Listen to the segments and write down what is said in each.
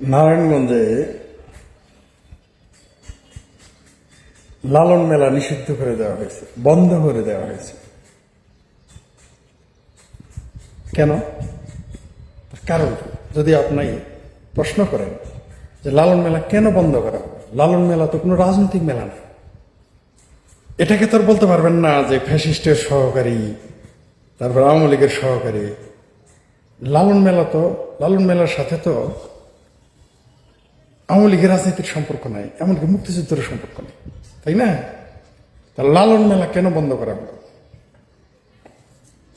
নারায়ণগঞ্জে লালন মেলা নিষিদ্ধ করে দেওয়া হয়েছে, বন্ধ করে দেওয়া হয়েছে। কেন? কারণ যদি আপনি প্রশ্ন করেন যে লালন মেলা কেন বন্ধ করা লালন মেলা তো কোনো রাজনৈতিক মেলা না। এটাকে তো বলতে পারবেন না যে ফ্যাসিস্টের সহকারী, তারপর আওয়ামী লীগের সহকারী। লালন মেলা তো, লালন মেলার সাথে তো আওয়ামী লীগের রাজনীতির সম্পর্ক নাই, এমনকি মুক্তিযুদ্ধের সম্পর্ক নেই, তাই না? তা লালন মেলা কেন বন্ধ করা হলো?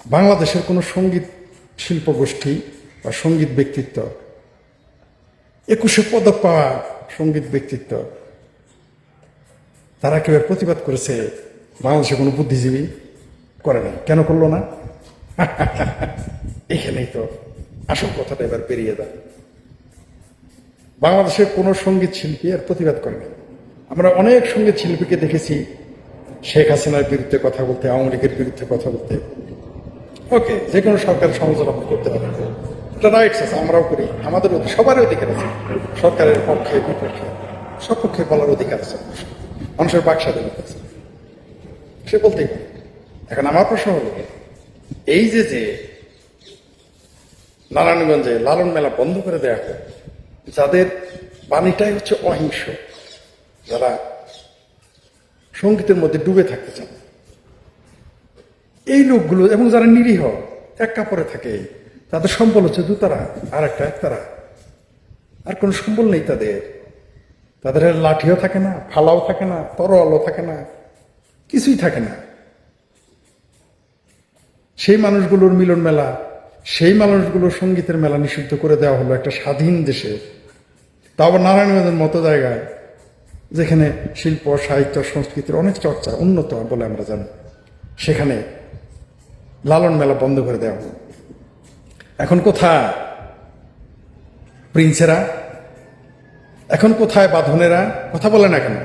বাংলাদেশের কোনো সংগীত শিল্প গোষ্ঠী বা সংগীত ব্যক্তিত্ব, একুশে পদক পাওয়া সংগীত ব্যক্তিত্ব, তারা কেউ প্রতিবাদ করেছে? বাংলাদেশে কোনো বুদ্ধিজীবী করে নাই, কেন করল না? এখানেই তো আসল কথাটা এবার পেরিয়ে যায়। বাংলাদেশের কোনো সংগীত শিল্পী এর প্রতিবাদ করেনি। আমরা অনেক সংগীত শিল্পীকে দেখেছি, শেখ হাসিনার বিরুদ্ধে কথা বলতে, আওয়ামী লীগের বিরুদ্ধে কথা বলতে। ওকে, যে কোনো সরকারের সমালোচনা করতে পারে এটা রাইটস আছে, আমরাও করি, আমাদের সবার অধিকার আছে। সরকারের পক্ষে, বিপক্ষে সপক্ষে বলার অধিকার আছে। মানুষের বাক স্বাধীনতা আছে। সে বলতেই পারে। এখন আমার প্রশ্ন হলো, এই যে যে নারায়ণগঞ্জে লালন মেলা বন্ধ করে দেওয়া হয় যাদের বাণীটাই হচ্ছে অহিংস, যারা সঙ্গীতের মধ্যে ডুবে থাকতে চান। এই লোকগুলো এবং যারা নিরীহ, এক কাপড়ে থাকে, তাদের সম্বল হচ্ছে দুতারা, আর একটা একতারা। আর কোনো সম্বল নেই তাদের। তাদের লাঠিও থাকে না, ফালাও থাকে না, তরোয়ালও থাকে না, কিছুই থাকে না। সেই মানুষগুলোর মিলন মেলা সেই মানুষগুলো সঙ্গীতের মেলা নিষিদ্ধ করে দেওয়া হলো একটা স্বাধীন দেশে। তাও আবার নারায়ণগঞ্জের মতো জায়গায়, যেখানে শিল্প, সাহিত্য, সংস্কৃতির অনেক চর্চা উন্নত বলে আমরা জানি। সেখানে লালন মেলা বন্ধ করে দেওয়া হলো। এখন কোথায়? প্রিন্সেরা? এখন কোথায় বাঁধনেরা? কথা বলে না কেন?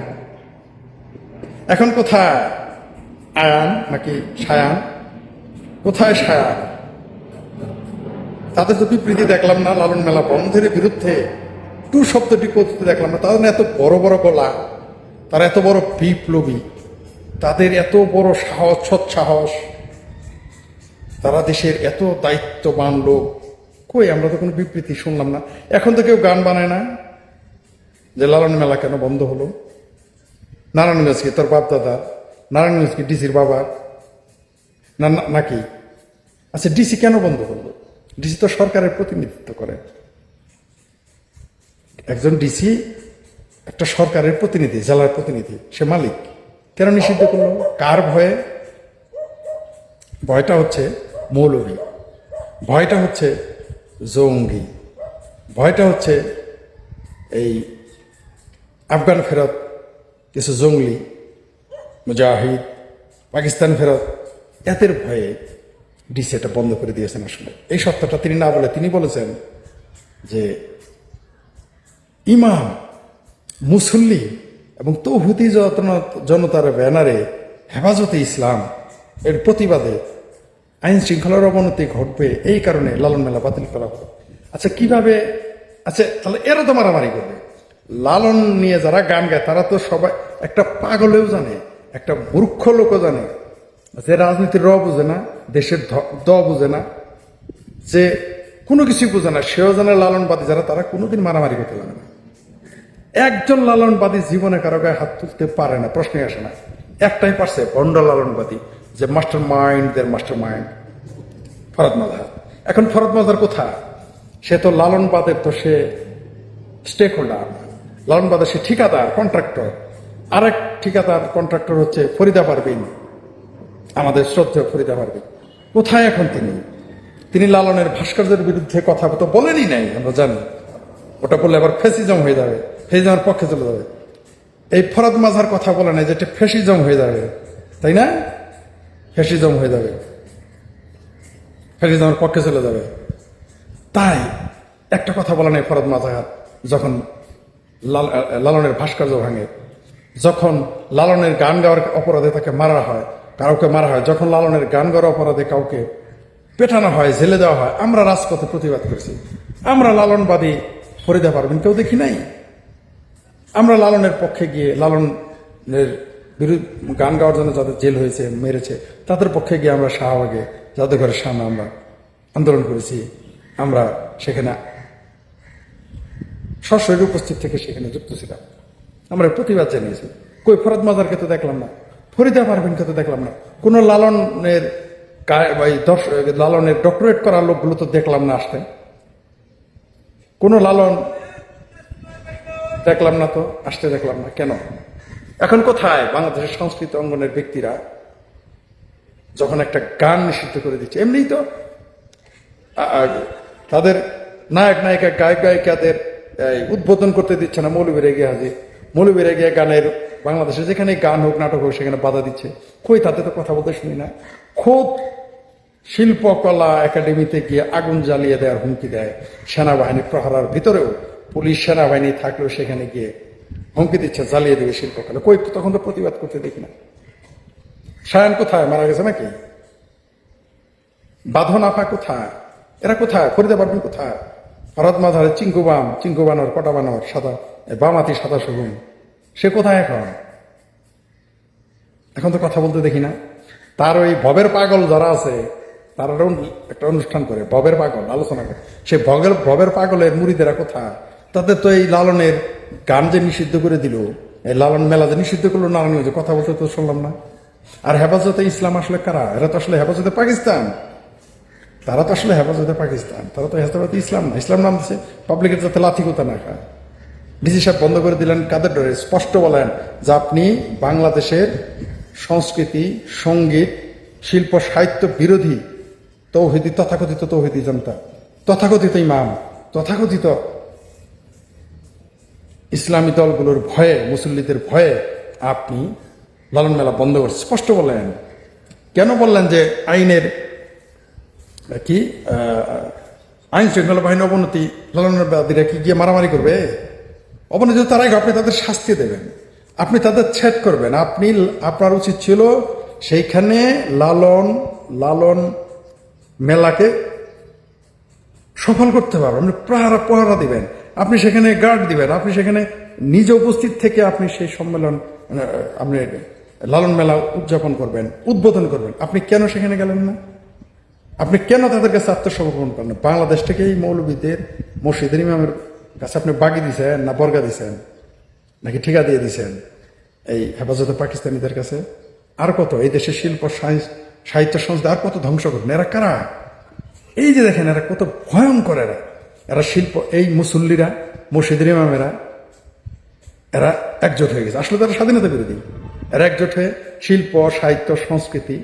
এখন কোথায়? আয়ান নাকি সায়ান? কোথায় সায়ান? তাদের তো বিবৃতি দেখলাম না, লালন মেলা বন্ধের বিরুদ্ধে টু শব্দটি করতে দেখলাম না। তাদের এত বড় বড় গলা, তারা এত বড় বিপ্লবী, তাদের এত বড় সাহস, সৎসাহস, তারা দেশের এত দায়িত্ববান লোক। কই, আমরা তো কোনো বিবৃতি শুনলাম না। এখন তো কেউ গান বানায় না যে লালন মেলা কেন বন্ধ হলো? নারায়ণগঞ্জ কি তোর বাপ দাদা? নারায়ণগঞ্জ কি ডিসির বাবা? না- নাকি? আচ্ছা ডিসি কেন বন্ধ করল ডিসি তো সরকারের প্রতিনিধিত্ব করে। একজন ডিসি একটা সরকারের প্রতিনিধি, জেলার প্রতিনিধি, সে মালিক। কেন নিষিদ্ধ করল? কার ভয়ে? ভয়টা হচ্ছে মৌলভী। ভয়টা হচ্ছে জঙ্গি। ভয়টা হচ্ছে এই আফগান ফেরত কিছু জঙ্গলি, মুজাহিদ, পাকিস্তান ফেরত, এদের ভয়ে ডিসি এটা বন্ধ করে দিয়েছেন আসলে। এই সত্যটা তিনি না বলে তিনি বলেছেন যে ইমাম, মুসল্লি এবং তৌহুদি যতন- জনতার ব্যানারে হেফাজতে ইসলাম এর প্রতিবাদে আইন শৃঙ্খলার অবনতি ঘটবে এই কারণে লালন মেলা বাতিল করা হলো। আচ্ছা কীভাবে? আচ্ছা তাহলে এরা তো মারামারি করবে। লালন নিয়ে যারা গান গায়, তারা তো সবাই একটা পাগলেও জানে, একটা মূর্খ লোকও জানে যে রাজনীতির র বুঝে না, দেশের দ বুঝে না, যে কোনো কিছুই বুঝে না, সেও জানে লালনবাদী যারা, তারা কোনোদিন মারামারি করতে পারে না। একজন লালনবাদী জীবনে কারও গায়ে হাত তুলতে পারে না, প্রশ্নই আসে না। একটাই পারছে বন্ড লালনবাদী, যে মাস্টার মাইন্ড দের মাস্টার মাইন্ড। ফরদ মাজার। এখন ফরদ মাজার কোথায়? সে তো লালনবাদের তো সে স্টেক হোল্ডার লালনবাদের সে ঠিকাদার কন্ট্রাক্টর আরেক ঠিকাদার কন্ট্রাক্টর হচ্ছে ফরিদা পারবিন আমাদের শ্রদ্ধেয় ফরিদা পারবিন কোথায় এখন তিনি? তিনি লালনের ভাস্কর্যের বিরুদ্ধে কথা তো বলেনই নাই, আমরা জানি। ওটা বললে আবার ফেসিজম হয়ে যাবে, ফেসিজমের পক্ষে চলে যাবে। এই ফরদ মাঝার কথা বলে নাই যেটা ফেসিজম হয়ে যাবে, তাই না? ফেসিজম হয়ে যাবে। ফেসিজমের পক্ষে চলে যাবে। তাই একটা কথা বলে নাই ফরদ মাজাহার যখন লাল- লালনের ভাস্কর্য ভাঙে, যখন লালনের গান গাওয়ার অপরাধে তাকে মারা হয় কাউকে মারা হয়, যখন লালনের গান গাওয়ার অপরাধে কাউকে পেটানো হয়, জেলে দেওয়া হয়, আমরা রাজপথে প্রতিবাদ করেছি। আমরা লালনবাদী ফরিদা পারবেন কেউ দেখি নাই? আমরা লালনের পক্ষে গিয়ে, লালনের বিরুদ্ধে গান গাওয়ার জন্য যাদের জেল হয়েছে, মেরেছে, তাদের পক্ষে গিয়ে আমরা শাহবাগে জাদুঘরের সামনে আমরা আন্দোলন করেছি। আমরা সেখানে সশরীর উপস্থিত থেকে সেখানে যুক্ত ছিলাম। আমরা প্রতিবাদ জানিয়েছি। কই, ফরাদ মাজারকে তো দেখলাম না। ফরিদা পারভিনকে তো দেখলাম না। কোন লালনের লালনের ডক্টরেট করা লোকগুলো তো দেখলাম না আসতে। কোন লালন দেখলাম না তো, আসতে দেখলাম না। কেন? এখন কোথায় বাংলাদেশের সংস্কৃত অঙ্গনের ব্যক্তিরা যখন একটা গান নিষিদ্ধ করে দিচ্ছে? এমনিই তো তাদের নায়ক নায়িকা গায়ক গায়িকাদের উদ্বোধন করতে দিচ্ছে না মৌলবীর এগিয়ে হাজির। মৌলবীর গিয়ে গানের বাংলাদেশে যেখানে গান হোক, নাটক হোক, সেখানে বাধা দিচ্ছে। কই তাতে তো কথা বলতে শুনি না। খোদ শিল্পকলা একাডেমিতে গিয়ে আগুন জ্বালিয়ে দেওয়ার হুমকি দেয় সেনাবাহিনী প্রহারার ভিতরেও। পুলিশ সেনাবাহিনী থাকলেও সেখানে গিয়ে হুমকি দিচ্ছে, জ্বালিয়ে দেবে শিল্পকলা। কই তখন তো প্রতিবাদ করতে দেখি না। সায়ন কোথায়? মারা গেছে নাকি? বাঁধন আফা কোথায়? এরা কোথায়? ফরিদা পারবেন কোথায়? হরদ মাঝারে চিঙ্কু বাম চিঙ্কু বানর কটা বানর সাদা বামাতি সাদা সগুন সে কোথায় এখন? এখন তো কথা বলতে দেখি না। তার ওই ভবের পাগল যারা আছে, তারা একটা- অনুষ্ঠান করে, ভবের পাগল, আলোচনা করে। সে ভবের ভবের পাগলের মুড়িদেরা কোথায়? তাদের তো এই লালনের গান যে নিষিদ্ধ করে দিল, এই লালন মেলা যে নিষিদ্ধ করল নারায়ণ যে কথা বলতে তো শুনলাম না। আর হেফাজতে ইসলাম আসলে কারা? এরা তো আসলে হেফাজতে পাকিস্তান। তারা তো আসলে হেফাজতে পাকিস্তান। তারা তো হেফাজতে ইসলাম না। ইসলাম নাম পাবলিকের যাতে লাথি কোথা না খায়। ডিসি সাহেব বন্ধ করে দিলেন কাদের ডরে? স্পষ্ট বলেন যে আপনি বাংলাদেশের সংস্কৃতি, সংগীত, শিল্প, সাহিত্য বিরোধী, তৌহিদি, তথাকথিত তৌহিদি জনতা, তথাকথিত ইমাম, তথাকথিত ইসলামী দলগুলোর ভয়ে, মুসল্লিদের ভয়ে আপনি লালন মেলা বন্ধ করে স্পষ্ট বললেন কেন বললেন যে আইনের, কি আইন শৃঙ্খলা বাহিনীর অবনতি লালনের বাদীরা কি গিয়ে মারামারি করবে? অবনতি তার আগে আপনি তাদের শাস্তি দেবেন আপনি তাদের ছেদ করবেন আপনি আপনার উচিত ছিল সেইখানে লালন লালন মেলাকে সফল করতে পারবেন আপনি প্রহারা পহারা দিবেন আপনি সেখানে গার্ড দিবেন আপনি সেখানে নিজে উপস্থিত থেকে আপনি সেই সম্মেলন মানে, আপনি লালন মেলা উদযাপন করবেন উদ্বোধন করবেন। আপনি কেন সেখানে গেলেন না? আপনি কেন তাদের কাছে আত্মসমর্পণ করেন বাংলাদেশ থেকে এই মৌলবীদের মসজিদের ইমামের কাছে আপনি বাগি দিছেন না বর্গা দিছেন, নাকি ঠিকা দিয়ে দিছেন? এই হেফাজতে পাকিস্তানিদের কাছে আর কত? এই দেশের শিল্প সাহিত্য সংস্থা আর কত ধ্বংস করবেন এরা কারা? এই যে দেখেন, এরা কত ভয়ঙ্কর এরা। এরা শিল্প, এই মুসল্লিরা মসজিদের ইমামেরা, এরা একজোট হয়ে গেছে। আসলে তারা স্বাধীনতা বিরোধী। এরা একজোট হয়ে শিল্প, সাহিত্য, সংস্কৃতি,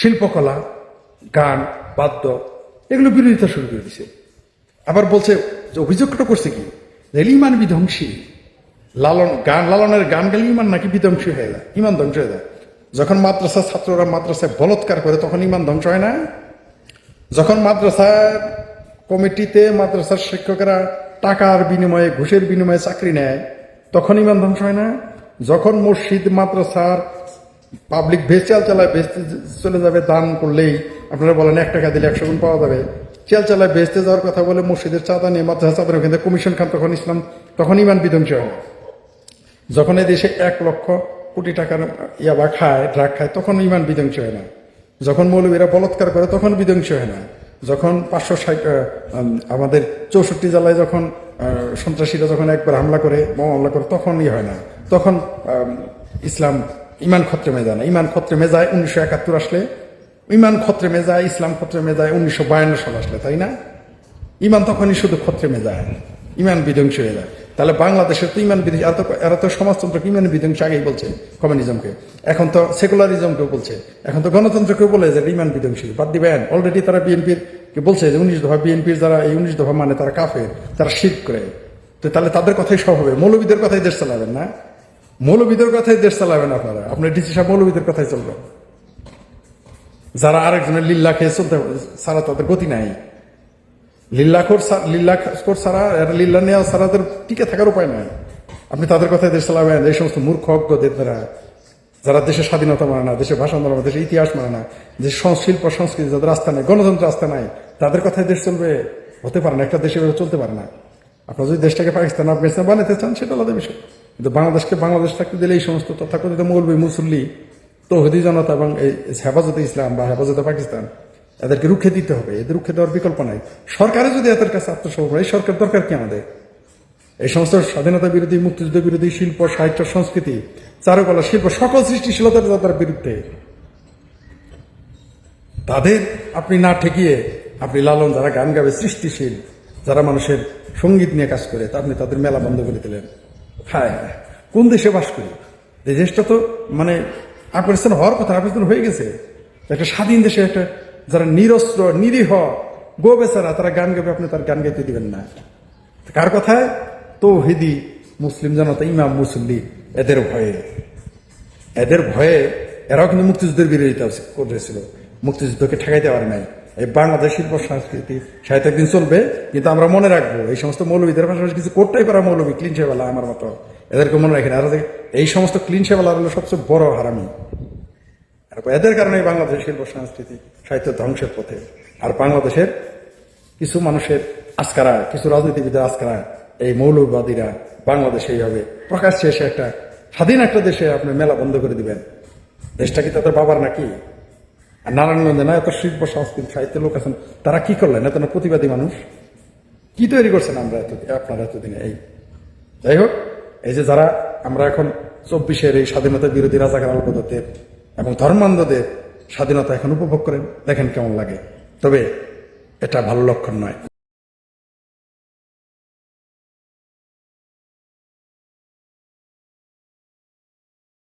শিল্পকলা, গান, বাদ্য, এগুলো বিরোধিতা শুরু করে দিছে। আবার বলছে অভিযোগটা করছে কি? ইমান বিধ্বংসী। লালন, গান, লালনের গান গেলে ইমান নাকি বিধ্বংসী হয়ে যায়? ইমান ধ্বংস হয়ে যায়। যখন মাদ্রাসা ছাত্ররা মাদ্রাসায় বলৎকার করে, তখন ইমান ধ্বংস হয় না? যখন মাদ্রাসার কমিটিতে মাদ্রাসার শিক্ষকেরা টাকার বিনিময়ে, ঘুষের বিনিময়ে চাকরি নেয়, তখন ইমান ধ্বংস হয় না? যখন মসজিদ, মাদ্রাসার পাবলিক ভেজ চাল চালায় বেচতে চলে যাবে, দান করলেই আপনারা বলেন, এক টাকা দিলে একশো গুণ পাওয়া যাবে। চাল চালায় বেচতে যাওয়ার কথা বলে মসজিদের চাঁদা নিয়ে মাদ্রাসা চাঁদার ওখানে কমিশন খান তখন ইসলাম, তখন ইমান বিধ্বংস হয়। যখন এই দেশে এক লক্ষ কোটি টাকার ইয়াবা খায় ড্রাগ খায়, তখন ইমান বিধ্বংস হয় না। যখন মৌলবীরা বলৎকার করে, তখন বিধ্বংস হয় না। যখন পাঁচশো ষাট আমাদের চৌষট্টি জেলায় যখন সন্ত্রাসীরা যখন একবার হামলা করে, বোমা হামলা করে, তখন ই হয় না। তখন ইসলাম ইমান খত্রে মেজায় না। ইমান খত্রে মেজায় উনিশশো একাত্তর আসলে। ইমান খত্রে মেজায়, ইসলাম খত্রে মেজায় উনিশশো বায়ান্ন সাল আসলে, তাই না? ইমান তখনই শুধু ক্ষত্রে মেজায়, ইমান বিধ্বংস হয়ে যায়। তাহলে বাংলাদেশের তো ইমান বিধ্বংস এরা তো সমাজতন্ত্রকে ইমান বিধ্বংস আগেই বলছে কমিউনিজমকে এখন তো সেকুলারিজমকেও বলছে, এখন তো গণতন্ত্রকেও বলে যে ইমান বিধ্বংসী। বাদ দিবেন অলরেডি তারা বিএনপির বলছে যে উনিশ দফা বিএনপির যারা, এই উনিশ দফা মানে তারা কাফের, তারা শিখ করে। তো তাহলে তাদের কথাই সব হবে, মৌলবীদের কথাই দেশ চালাবেন না? মৌলবীদের কথাই দেশ চালাবেন আপনারা, আপনার ডিসি সাহেব মৌলবীদের কথাই চলবে। যারা আরেকজনের লিল্লা খেয়ে চলতে সারা তাদের গতি নাই। লিল্লাখোর লিল্লাখোর এরা লিল্লা নেওয়া তাদের টিকে থাকার উপায় নাই। আপনি তাদের কথায় দেশ চালাবেন, এই সমস্ত মূর্খ অজ্ঞদের দ্বারা যারা দেশের স্বাধীনতা মানে না দেশের ভাষা মানে না দেশের ইতিহাস মানে না সং- শিল্প সংস্কৃতি, যাদের রাস্তা নাই গণতন্ত্র রাস্তা নাই, তাদের কথায় দেশ চলবে, হতে পারে না, একটা দেশে চলতে পারে না। আপনারা যদি দেশটাকে পাকিস্তান, আফগানিস্তান বানাতে চান, সেটা আলাদা বিষয়। কিন্তু বাংলাদেশকে বাংলাদেশ থাকতে দিলে এই সমস্ত তথাকথিত মৌলবী মুসল্লি তৌহদি জনতা এবং এই হেফাজতে ইসলাম বা হেফাজতে পাকিস্তান, এদেরকে রুখে দিতে হবে। এদের রুখে দেওয়ার বিকল্প নাই। সরকারে যদি এদের কাছে আত্মসমর্পণ এই সরকার দরকার কি আমাদের? এই সমস্ত স্বাধীনতা বিরোধী, মুক্তিযুদ্ধ বিরোধী, শিল্প, সাহিত্য, সংস্কৃতি, চারুকলা, শিল্প, সকল সৃষ্টিশীলতার যাদের বিরুদ্ধে। তাদের আপনি না ঠেকিয়ে আপনি লালন, যারা গান গাবে, সৃষ্টিশীল, যারা মানুষের সংগীত নিয়ে কাজ করে, তা আপনি তাদের মেলা বন্ধ করে দিলেন। হ্যাঁ কোন দেশে বাস করি? দেশটা তো মানে আফগানিস্তান হওয়ার কথা আফগানিস্তান হয়ে গেছে। একটা স্বাধীন দেশে একটা যারা নিরস্ত্র, নিরীহ গো বেচারা তারা গান গাবে, আপনি তার গান গাইতে দিবেন না। কার কথায়? তৌহিদি মুসলিম জনতা ইমাম মুসল্লি, এদের ভয়ে। এদের ভয়ে এরাও কিন্তু মুক্তিযুদ্ধের বিরোধিতা করেছিল। মুক্তিযুদ্ধকে ঠেকাইতে পারে নাই। এই বাংলাদেশ শিল্প সংস্কৃতি সাহিত্য একদিন চলবে, কিন্তু আমরা মনে রাখব, এই সমস্ত মৌলবীদের পাশাপাশি কিছু করতেই পারা মৌলবী ক্লিন সেবেলা আমার মতো। এদেরকে মনে রাখেন, আর এই সমস্ত ক্লিন সেবেলা হলো সবচেয়ে বড় হারামি। আর এদের কারণে বাংলাদেশের শিল্প সংস্কৃতি সাহিত্য ধ্বংসের পথে। আর বাংলাদেশের কিছু মানুষের আজকারা কিছু রাজনীতিবিদের আজকারা এই মৌলবাদীরা বাংলাদেশে এইভাবে প্রকাশ্যে এসে একটা স্বাধীন একটা দেশে আপনি মেলা বন্ধ করে দিবেন। দেশটা কি তাদের বাবার নাকি? আর নারায়ণগঞ্জে না এত শিল্প, সংস্কৃতি, সাহিত্য লোক আছেন, তারা কি করলেন? এত প্রতিবাদী মানুষ? কি তৈরি করছেন আমরা এত আপনারা এতদিনে এই? যাই হোক, এই যে যারা আমরা এখন চব্বিশের এই স্বাধীনতা বিরোধী রাজাকার আলবদতের এবং ধর্মান্ধদের স্বাধীনতা এখন উপভোগ করেন। দেখেন কেমন লাগে। তবে এটা ভালো লক্ষণ নয়।